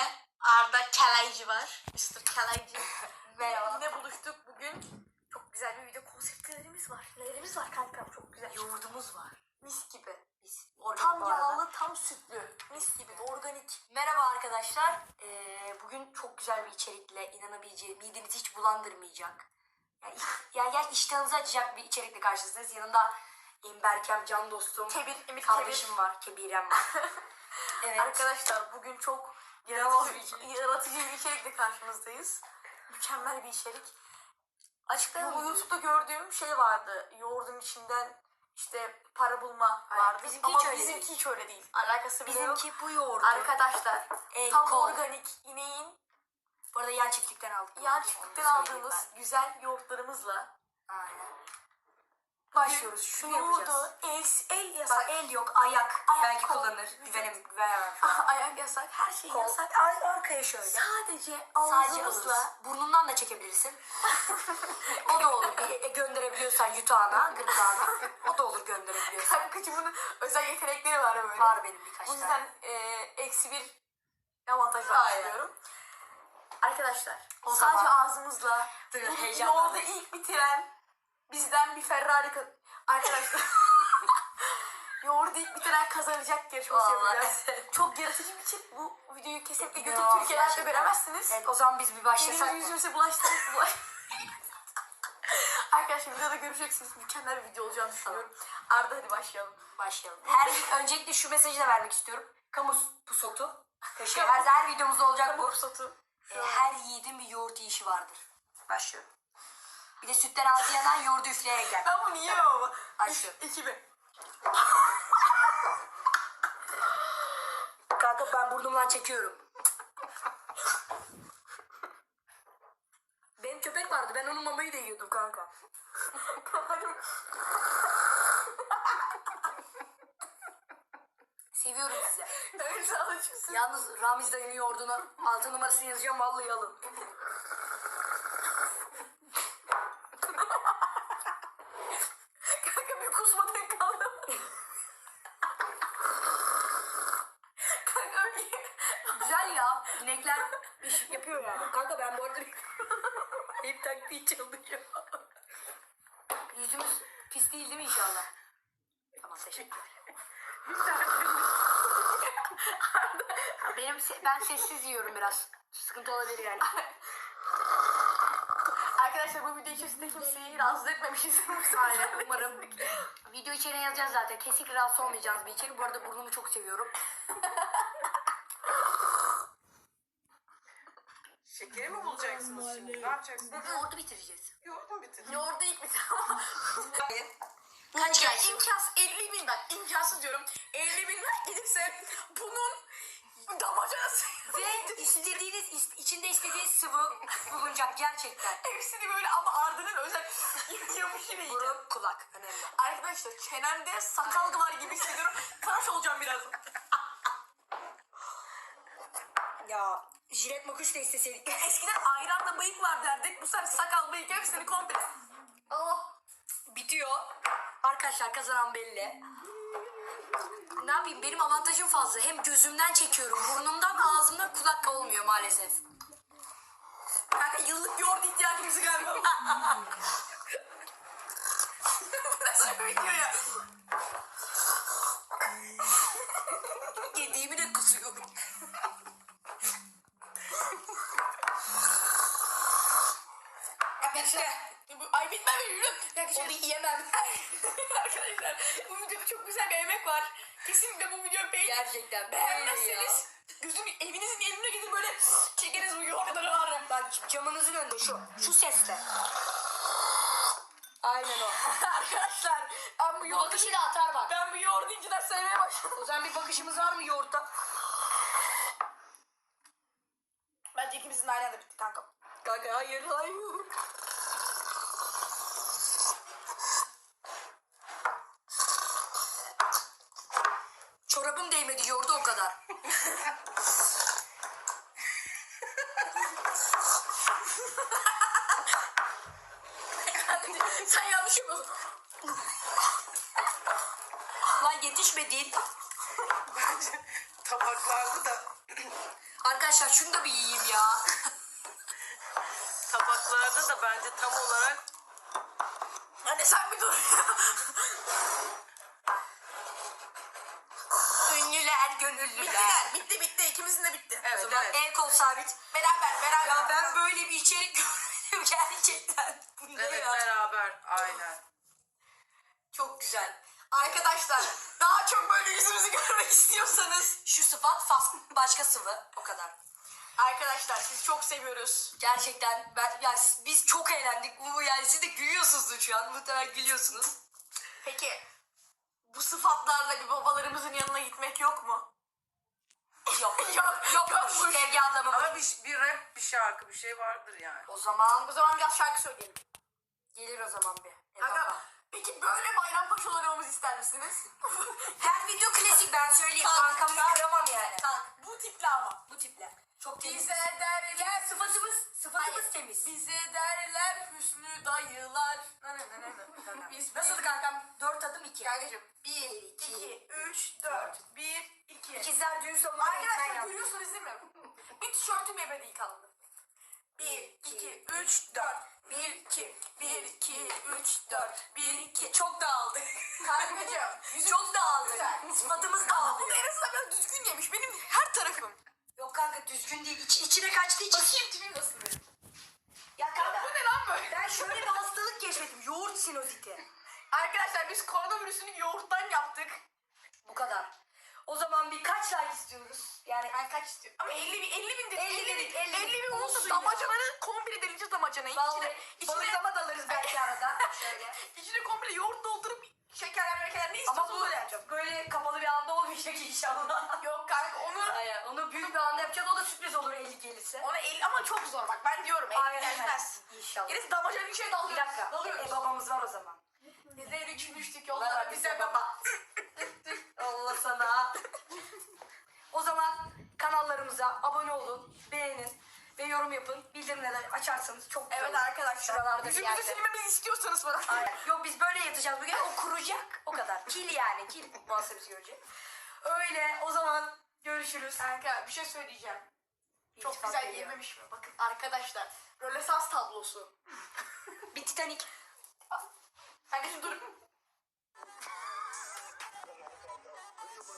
yine Arda Kelaycı var. Mr. Kelaycı. Merhaba. Yine buluştuk bugün. Çok güzel bir video konseptlerimiz var. Nelerimiz var kankam çok güzel. Yoğurdumuz var. Mis gibi. Biz organik Tam yağlı, tam sütlü. Mis gibi, organik. Merhaba arkadaşlar. Ee, bugün çok güzel bir içerikle inanabileceğim, midenizi hiç bulandırmayacak. Yani, yani gel iştahınızı açacak bir içerikle karşınızdayız. Yanında Berkem, can dostum, Kebir, Emir kardeşim var, Kebirem var. evet. Arkadaşlar bugün çok yaratıcı bir, içerik. yaratıcı bir içerikle karşınızdayız. Mükemmel bir içerik. Açıklayalım bu YouTube'da gördüğüm şey vardı. Yoğurdun içinden işte para bulma Aynen. vardı. Bizimki Ama hiç öyle bizimki değil. hiç öyle değil. Alakası bile yok. Bizimki bu yoğurdu. Arkadaşlar El tam kol. organik ineğin Bu arada yan çiftlikten aldık. yan çiftlikten söyleyeyim aldığımız güzel yoğurtlarımızla. Aynen. Başlıyoruz. Şunu yapacağız. yoğurdu el, el yasak. Bak el yok, ayak, Ayak, belki kol, kullanır. vücut. Güvenem, güvenemem. Ah, ayak yasak. Her şey Kol. yasak. Ar- arkaya şöyle. Sadece Sadece ağzımızla alırız. Burnundan da çekebilirsin. o da olur. E, e, gönderebiliyorsan yutağına, gırtlağına. O da olur gönderebiliyorsan. kankacımın özel yetenekleri var böyle. Var benim birkaç tane. yüzden e, eksi bir avantaj var Aynen. Arkadaşlar O sadece zaman- ağzımızla Dur, bu heyecanlandım. yolda ilk bitiren bizden bir Ferrari ka- arkadaşlar. Yoğurdu ilk bitiren kazanacak yarışması Vallahi. yapacağız. Çok yaratıcı bir şey. Bu videoyu kesinlikle YouTube Türkiye'de gerçekten. göremezsiniz. Evet o zaman biz bir başlasak Benim mı? yüzümüze bulaştırın. Bulaş... Arkadaşlar videoda göreceksiniz. Mükemmel bir video olacağını düşünüyorum. Arda hadi başlayalım. Başlayalım. Her öncelikle şu mesajı da vermek istiyorum. Kamu pusotu. Her, her videomuzda olacak bu. Ruhsatı. E, her yiğidin bir yoğurt yiyişi vardır. Başlıyorum. Bir de sütten ağzı yanan yoğurdu üfleyerek gel. Ben bunu yiyemem ama. Başlıyorum. 2000. Kanka ben burnumdan çekiyorum. Benim köpek vardı. Ben onun mamayı da yiyordum kanka. Seviyorum sizi. Evet alışıksın. Yalnız Ramiz dayının yoğurduna altı numarasını yazacağım vallahi alın. Kanka bir kaldım. Kanka öyle. Güzel ya. İnekler iş yapıyor yani. Kanka ben bu arada hep taktiği çalıyor. Yüzümüz pis değil değil mi inşallah? Tamam teşekkür. Benim se- ben sessiz yiyorum biraz. Sıkıntı olabilir yani. Arkadaşlar bu video içerisinde kimseyi rahatsız etmemişiz. Aynen umarım. Video içeriğine yazacağız zaten. Kesinlikle rahatsız olmayacağınız bir içerik. Bu arada burnumu çok seviyorum. Şekeri mi bulacaksınız şimdi? Ne yapacaksınız? Yoğurdu bitireceğiz. Yoğurt mu bitirdin? Yoğurdu ilk bir Kaç gelsin? imkansız 50 bin bak imkansız diyorum. 50 bin bak gidipse bunun damacanası. Ve istediğiniz, is- içinde istediğiniz sıvı bulunacak gerçekten. Hepsini böyle ama ardının özel yapışıyla yiyeceğim. Burun, kulak önemli. Arkadaşlar çenemde sakal var gibi hissediyorum. Tıraş olacağım biraz. Ya jilet makuş da isteseydik. Eskiden ayranla bıyık var derdik. Bu sefer sakal bıyık hepsini komple. Oh, bitiyor. Arkadaşlar kazanan belli. Ne yapayım benim avantajım fazla. Hem gözümden çekiyorum, burnumdan, ağzımdan kulak olmuyor maalesef. Kanka yıllık yoğurt ihtiyacımızı galiba. Nasıl bir video ya? Yediğimi de kusuyorum. Arkadaşlar. bu- Ay bitmem ürün. Arkadaşlar. Onu yiyemem. Arkadaşlar bu videoda çok güzel bir emek var. Kesinlikle bu videoyu beğenin. Gerçekten Beğenmezseniz gözüm evinizin yanına gidin böyle çekeriz bu yoğurtları var. Bak camınızın önünde şu. Şu sesle. Aynen o. Arkadaşlar ben bu Bu yoğurdu, bakışı da atar bak. ben bu yoğurdu inciden sevmeye başladım. O zaman bir bakışımız var mı yoğurtta? Bence ikimizin de aynı anda bitti kanka. Kanka hayır hayır. Çorabım değmedi yoğurdu o kadar. Sen yanlış yapıyorsun. Lan yetişmedi. Bence tabaklarda da Arkadaşlar şunu da bir yiyeyim ya. Tabaklarda da bence tam olarak Anne sen bir dur. Ünlüler, gönüllüler. Bittiler. Bitti bitti. İkimizin de bitti. Evet, O zaman evet. El kol sabit. Beraber beraber. Ya ben böyle bir içerik görmedim gerçekten. Bu ne evet ya? beraber aynen. Çok güzel. Arkadaşlar daha çok böyle yüzümüzü görmek istiyorsanız Şu sıfat fas, başka sıvı. O kadar. arkadaşlar sizi çok seviyoruz. Gerçekten ben ya biz çok eğlendik. Bu yani siz de gülüyorsunuz şu an. Muhtemelen gülüyorsunuz. Peki bu sıfatlarla bir babalarımızın yanına gitmek yok mu? Yok. Yok, Yokmuş. yokmuş. Sevgi ablamın. Ama bir, bir rap bir şarkı bir şey vardır yani. O zaman O zaman biraz şarkı söyleyelim. gelir o zaman bir. E Kanka, baba. Peki böyle bayram paşaları olmamızı ister misiniz? Her video klasik ben söyleyeyim. Tamam, Kankamı tamam. kıramam yani. Kanka bu tiple ama. Bu tiple. Çok temiz. Bize derler Sıfatımız, sıfatımız Hayır. temiz. Bize derler hüsnü dayılar. Ne ne ne ne. Biz Nasıl kankam? Dört adım iki. Kankacığım 1, 2, 3, 4, 1, 2. İkizler düğün salonu Arkadaşlar görüyorsunuz değil mi? Bir tişörtüm ebedi kaldı. 1, 2, 3, 4. 1, 2, 1, 2, 3, 4. 1, 2. Çok dağıldı. Kankacığım. Çok dağıldı. Güzel. Sıfatımız dağıldı. bunu en azından biraz düzgün yemiş. Benim her tarafım. Yok kanka düzgün değil. İç, içine kaçtığı için. Bakayım tipim nasıl. Ya kanka Bu ne lan böyle? ben şöyle bir hastalık keşfettim. Yoğurt sinoziti. Arkadaşlar biz koronavirüsünü yoğurttan yaptık. Bu kadar. O zaman bir kaç like istiyoruz? Yani Ben kaç istiyorum? Ama 50 bin, 50 bin dedik. 50 dedik, 50 50 bin Olsun ya. damacananı komple deleceğiz damacanayı. vallahi içine, balıklama dalarız belki arada. Şöyle. içine komple yoğurt doldurup şekerler mekerler ne bu öyle yapacağım. böyle kapalı bir anda olmayacak inşallah. Yok kanka onu Aynen. Onu büyük bir anda yapacağız. O da sürpriz olur 50 gelirse. ona 50 ama çok zor bak ben diyorum 50 Aynen. gelmez. İnşallah. Gerisi damacanın içine Bir dalıyoruz. dakika. Dalıyoruz. E, babamız var o zaman. Bize düşmüştük Var yollara bize baba. Allah sana. o zaman kanallarımıza abone olun, beğenin ve yorum yapın. Bildirimleri açarsanız çok güzel Evet olur. arkadaşlar. Şuralarda bir yerde. silmemizi istiyorsanız falan. Aynen. Yok biz böyle yatacağız bugün. O kuracak. O kadar. Kil yani. Kil muhasebesi görecek. Öyle. O zaman görüşürüz. Kanka bir şey söyleyeceğim. Çok güzel yememiş mi? Bakın arkadaşlar. Rönesans tablosu. Bir Titanic. Kanka şimdi dur.